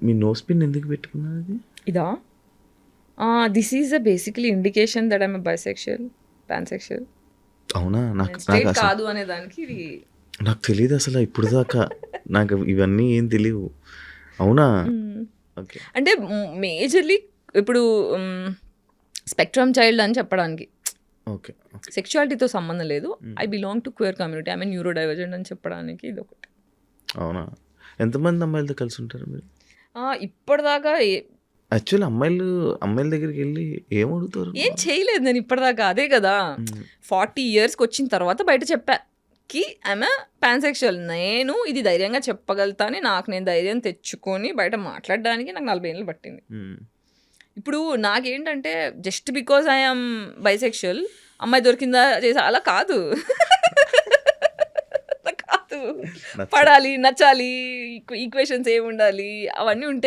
మీ nose pin ఎందుకు పెట్టుకున్నారు అది? ఇదా? This is a basically indication that I'm bisexual pansexual అవునా? నాకు నాకు అసలు కాదు అనే దానికి ఇది నాకు తెలియదు అసలు ఇప్పుడు దాకా నాకు ఇవన్నీ ఏం తెలియవు అవునా. ఓకే అంటే మేజర్లీ ఇప్పుడు స్పెక్ట్రమ్ చైల్డ్ అని చెప్పడానికి. ఓకే సెక్షువాలిటీతో సంబంధం లేదు. I belong to queer community I mean neurodivergent అని చెప్పడానికి ఇది ఒకటి అవునా? ఎంతమంది అమ్మాయిలతో కలిసి ఉంటారు మీరు? ఇప్పటిదాకా యాక్చువల్లీ అమ్మాయిలు అమ్మాయిల దగ్గరికి వెళ్ళి ఏం అడుగుతారు? ఏం చేయలేదు నేను ఇప్పటిదాకా అదే కదా. ఫార్టీ ఇయర్స్కి వచ్చిన తర్వాత బయట చెప్పా. కి ఆమె పాన్సెక్షువల్ నేను ఇది ధైర్యంగా చెప్పగలుగుతా అని నాకు నేను ధైర్యం తెచ్చుకొని బయట మాట్లాడడానికి నాకు నలభై ఏళ్ళు పట్టింది. ఇప్పుడు నాకేంటంటే జస్ట్ బికాజ్ ఐఎమ్ బైసెక్షువల్ అమ్మాయి దొరికిందా చేసా? అలా కాదు. పడాలి నచ్చాలి ఈక్వేషన్స్ ఏమి ఉండాలి అవన్నీ ఉంటాయి.